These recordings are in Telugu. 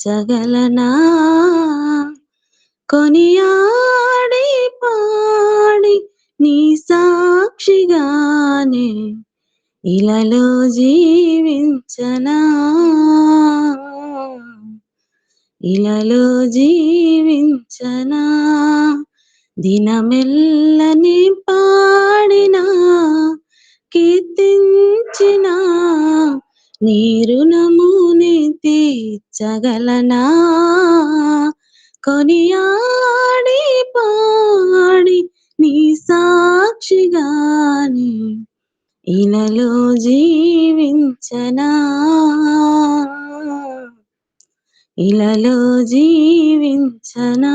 జగలనా? కొనియాడి పాడి నీ సాక్షిగానే ఇలలో జీవించనా? ఇలలో జీవించనా? దినమెల్లని పాడినా? కీర్తించిన? నీరుణము తీర్చగలనా కొనియాడి పాడి నీ సాక్షిగాని ఇలలో జీవించనా? ఇలలో జీవించనా?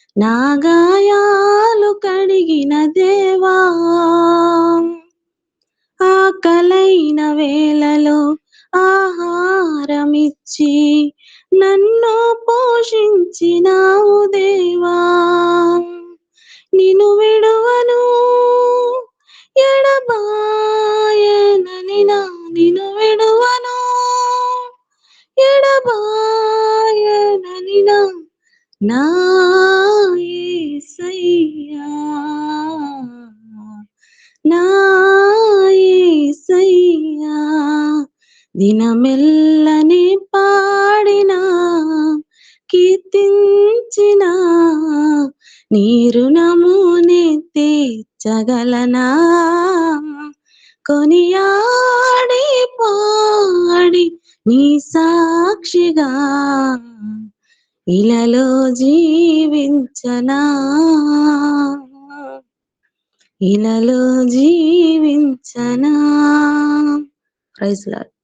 నాగాయాలు కడిగిన దేవా ఆకలైన వేళలో ఆహారమిచ్చి నన్ను పోషించినావు దేవా. నిను విడువను ఎడబాయనని నా నిను విడువను ఎడబాయనని నా నా నా యేసయ్యా దినమెల్లని పాడినా కీర్తించిన నీరు నమూనే తీర్చగలనా. కొనియాడి పాడి నీ సాక్షిగా. ఇలలో జీవించనా? ఇలలో జీవించనా? Praise Lord.